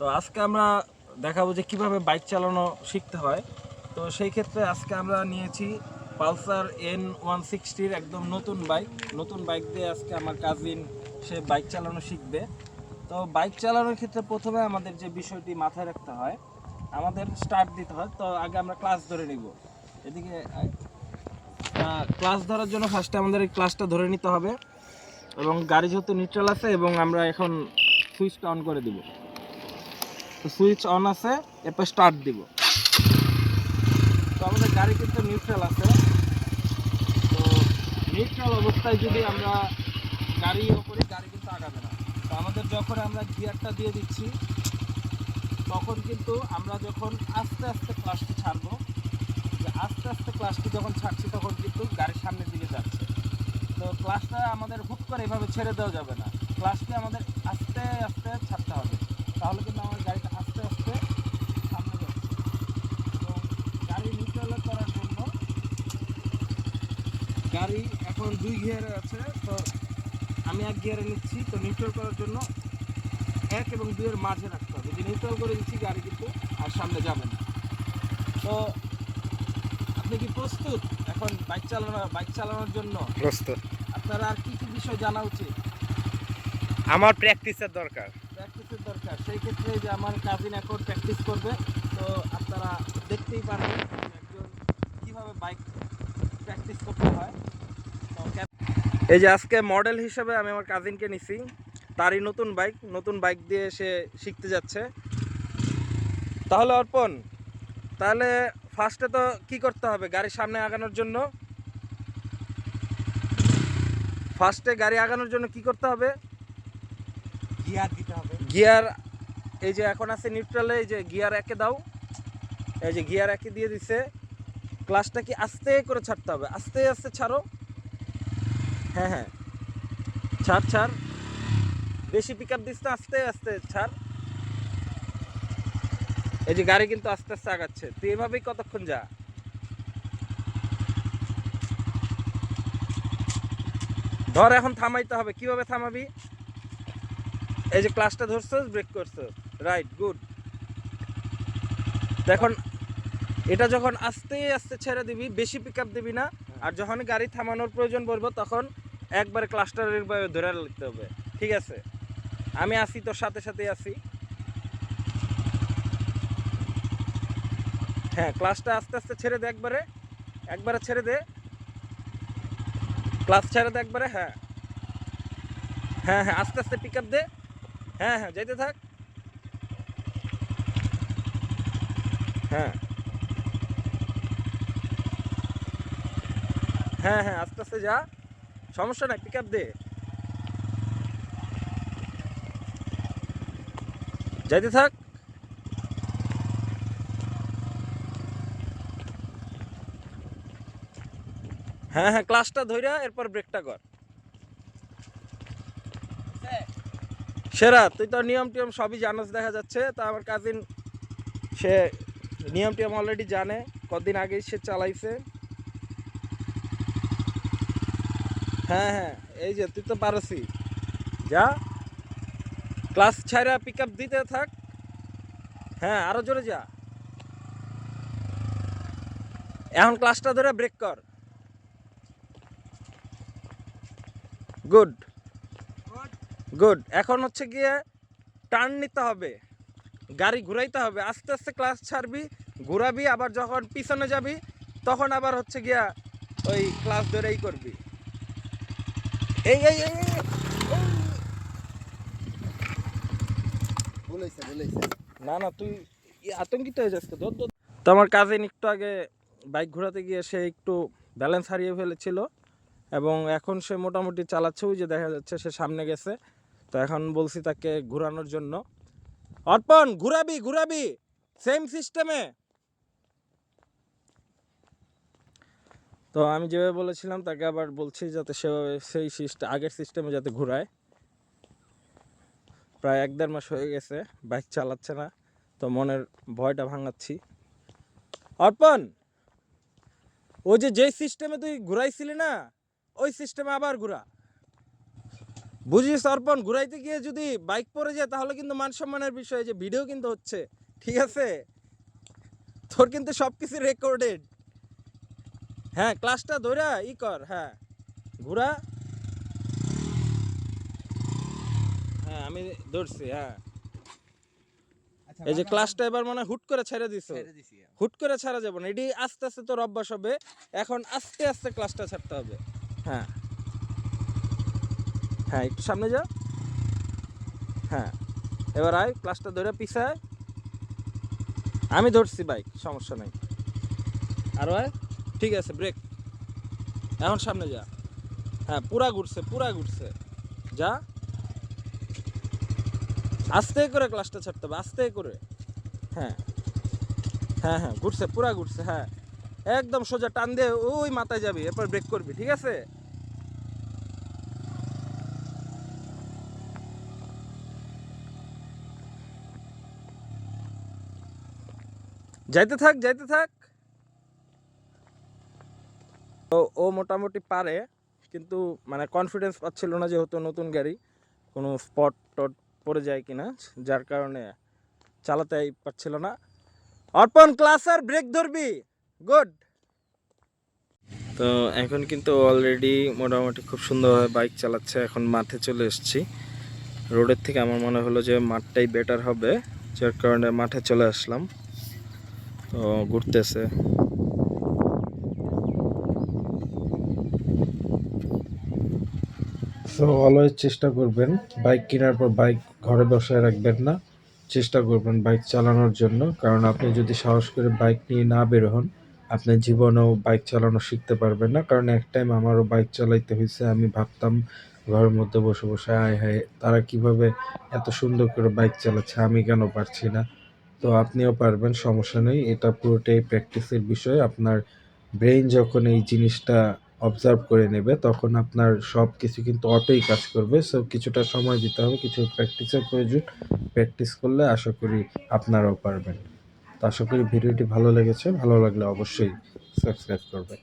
তো আজকে আমরা দেখাবো যে কীভাবে বাইক চালানো শিখতে হয়। তো সেই ক্ষেত্রে আজকে আমরা নিয়েছি পালসার এন ওয়ান সিক্সটির একদম নতুন বাইক। নতুন বাইক দিয়ে আজকে আমার কাজিন সে বাইক চালানো শিখবে। তো বাইক চালানোর ক্ষেত্রে প্রথমে আমাদের যে বিষয়টি মাথায় রাখতে হয়, আমাদের স্টার্ট দিতে হয়। তো আগে আমরা ক্লাস ধরে নিব। এদিকে ক্লাস ধরার জন্য ফার্স্টে আমাদের এই ক্লাসটা ধরে নিতে হবে। এবং গাড়ি যেহেতু নিউট্রাল আছে, এবং আমরা এখন সুইচটা অন করে দিব। সুইচ অন আছে, এরপর স্টার্ট দিব। তো আমাদের গাড়ি কিন্তু নিউট্রাল আছে। তো নিউট্রাল অবস্থায় যদি আমরা গাড়ি ওপরে, গাড়ি কিন্তু আগাবে না। তো আমাদের যখন আমরা গিয়ারটা দিয়ে দিচ্ছি, তখন কিন্তু আমরা যখন আস্তে আস্তে ক্লাসটি ছাড়বো, যে আস্তে আস্তে ক্লাসটি যখন ছাড়ছি, তখন কিন্তু গাড়ির সামনের দিকে যাচ্ছে। তো ক্লাসটা আমাদের হুট করে এভাবে ছেড়ে দেওয়া যাবে না। ক্লাসটি আমাদের আস্তে আস্তে ছাড়তে হবে। তাহলে কিন্তু আমার গাড়িটা আস্তে আস্তে সামনে যাচ্ছে। তো গাড়ি নিউট্রাল করার জন্য গাড়ি এখন দুই গিয়ারে আছে তো আমি এক গিয়ারে নিচ্ছি তো নিউট্রাল করার জন্য এক এবং দুইয়ের মাঝে রাখতে হবে। যে নিউট্রাল করে দিচ্ছি গাড়ি কিন্তু আর সামনে যাবে না। তো আপনি কি প্রস্তুত এখন বাইক চালানো বাইক চালানোর জন্য? প্রস্তুত। আপনার আর কি কি বিষয় জানা উচিত? আমার প্র্যাকটিসের দরকার। প্র্যাকটিসের দরকার সেই ক্ষেত্রে যে আমার কাজিন এখন প্র্যাকটিস করবে তো আপনারা দেখতেই পারবেন একজন কীভাবে বাইক প্র্যাকটিস করতে হয়। এই যে আজকে মডেল হিসেবে আমি আমার কাজিনকে নিছি। তারই নতুন বাইক নতুন বাইক দিয়ে সে শিখতে যাচ্ছে। তাহলে অর্পণ তাহলে ফার্স্টে তো কি করতে হবে? গাড়ির সামনে আগানোর জন্য? ফার্স্টে গাড়ি আগানোর জন্য কি করতে হবে? গিয়ার দিতে হবে। গিয়ার, এই যে এখন আছে নিউট্রালে এই যে গিয়ার একে দাও। এই যে গিয়ার একে দিয়ে দিছে। ক্লাসটা কি আস্তে করে ছাড়তে হবে? আস্তে আস্তে ছাড়ো। হ্যাঁ হ্যাঁ। ছাড় ছাড়। বেশি পিক আপ দিস না, আস্তে আস্তে ছাড়। এই যে গাড়ি কিন্তু আস্তে আস্তে আগাচ্ছে। তুই এভাবেই কতক্ষণ যা? ধর, এখন থামাইতে হবে। কীভাবে থামাবি? এই যে ক্লাসটা ধরছস ব্রেক করছস রাইট গুড এখন এটা যখন আস্তে আস্তে ছেড়ে দিবি বেশি পিক আপ দিবি না আর যখন গাড়ি থামানোর প্রয়োজন পড়বে তখন একবারে ক্লাসটা ধরে লিখতে হবে। ঠিক আছে? আমি আসি তোর সাথে সাথে আসি হ্যাঁ ক্লাসটা আস্তে আস্তে ছেড়ে দে একবারে। একবারে ছেড়ে দে। ক্লাস ছেড়ে দে একবারে হ্যাঁ। হ্যাঁ হ্যাঁ আস্তে আস্তে পিক আপ দে। হ্যাঁ হ্যাঁ যেতে থাক। হ্যাঁ। হ্যাঁ হ্যাঁ আস্তে আস্তে যা। সমস্যা নাই পিক আপ দে। যাইতে থাক। হ্যাঁ হ্যাঁ ক্লাসটা ধইরা এরপর ব্রেকটা কর। সেরা, তুই তো নিয়ম টিয়ম সবই জানোস, দেখা যাচ্ছে। তা আমার কাজিন সে নিয়ম টিয়ম অলরেডি জানে, কদিন আগেই সে চালাইছে। হ্যাঁ হ্যাঁ এই যে, তুই তো পারসি। যা ক্লাস ছাইরা পিক আপ দিতে থাক। হ্যাঁ আরও জোরে যা। এখন ক্লাসটা ধরে ব্রেক কর। গুড গুড এখন হচ্ছে গিয়ে টার্ন নিতে হবে। গাড়ি ঘুরাইতে হবে। আস্তে আস্তে ক্লাস ছাড়বি ঘুরাবি আবার যখন পিছনে যাবি তখন আবার হচ্ছে গিয়া ওই ক্লাস ধরেই করবি। এই এই এই, না না তুই আতঙ্কিত হয়ে যাচ্ছে তো। আমার কাজিন একটু আগে বাইক ঘোরাতে গিয়ে সে একটু ব্যালেন্স হারিয়ে ফেলেছিল। এবং এখন সে মোটামুটি চালাচ্ছে ওই যে দেখা যাচ্ছে সে সামনে গেছে। তো এখন বলছি তাকে ঘুরানোর জন্য। অর্পণ, ঘুরাবি ঘুরাবি সেম সিস্টেমে তো আমি যেভাবে বলেছিলাম, তাকে আবার বলছি যাতে সেভাবে সেই সিস্টেম আগের সিস্টেমে যাতে ঘুরায়। প্রায় এক দেড় মাস হয়ে গেছে বাইক চালাচ্ছে না, তো মনের ভয়টা ভাঙাচ্ছি। অর্পণ, ওই যে যেই সিস্টেমে তুই ঘুরাইছিলি না, ওই সিস্টেমে আবার ঘুরা। বুঝিস অর্পণ ঘুরাইতে গিয়ে যদি বাইক পড়ে যায় তাহলে কিন্তু মান সম্মানের বিষয় যে ভিডিও কিন্তু হচ্ছে। ঠিক আছে? তোর কিন্তু সব কিছু রেকর্ডেড হ্যাঁ ক্লাসটা ধরা ই কর হ্যাঁ। ঘুরা। হ্যাঁ আমি ধরছি হ্যাঁ। আচ্ছা, এই যে ক্লাসটা এবার মনে হুট করে ছেড়ে দিছো। আমি। হুট করে ছাড়া যাবে না। এটি আস্তে আস্তে তোর অভ্যাস হবে। এখন আস্তে আস্তে ক্লাসটা ছাড়তে হবে। হ্যাঁ। হ্যাঁ একটু সামনে যা হ্যাঁ এবার আয় ক্লাসটা ধরে পিছায়। আমি ধরছি বাইক সমস্যা নাই। আরও আয়। ঠিক আছে ব্রেক এখন সামনে যা। হ্যাঁ পুরা ঘুরছে পুরা ঘুরছে। যা। আস্তে করে ক্লাসটা ছাড়তে হবে, আস্তে করে। হ্যাঁ। হ্যাঁ হ্যাঁ ঘুরছে, পুরা ঘুরছে হ্যাঁ। একদম সোজা টান দিয়ে ওই মাথায় যাবি, এরপর ব্রেক করবি, ঠিক আছে? যাইতে থাক যাইতে থাক। ও ও মোটামুটি পারে, কিন্তু মানে কনফিডেন্স পাচ্ছিল না যেহেতু নতুন গাড়ি। কোনো স্পট টট পড়ে যায় কিনা, যার কারণে চালাতে পারছিল না। অর্পণ ক্লাস আর ব্রেক ধরবি। গুড তো এখন কিন্তু অলরেডি মোটামুটি খুব সুন্দরভাবে বাইক চালাচ্ছে, এখন মাঠে চলে এসেছি। রোডের থেকে আমার মনে হলো যে মাঠটাই বেটার হবে, যার কারণে মাঠে চলে আসলাম। তো ঘুরতেছে। সো অলওয়েজ চেষ্টা করবেন বাইক কেনার পর বাইক ঘরে বসায় রাখবেন না। চেষ্টা করবেন বাইক চালানোর জন্য। কারণ আপনি যদি সাহস করে বাইক নিয়ে না বের হন, আপনি জীবনেও বাইক চালানো শিখতে পারবেন না। কারণ এক টাইম আমারও বাইক চালাইতে হয়েছে আমি ভাবতাম ঘরের মধ্যে বসে বসে, আয় হায়, তারা কীভাবে এত সুন্দর করে বাইক চালাচ্ছে, আমি কেন পারছি না? তো আপনিও পারবেন, সমস্যা নেই। এটা পুরোটাই প্র্যাকটিসের বিষয়। আপনার ব্রেইন যখন এই জিনিসটা অবজার্ভ করে নেবে, তখন আপনার সব কিছু কিন্তু অটোই কাজ করবে। সো কিছুটা সময় দিতে হবে, কিছু প্র্যাকটিসের প্রয়োজন। প্র্যাকটিস করলে আশা করি আপনারাও পারবেন। তো আশা করি ভিডিওটি ভালো লেগেছে। ভালো লাগলে অবশ্যই সাবস্ক্রাইব করবেন।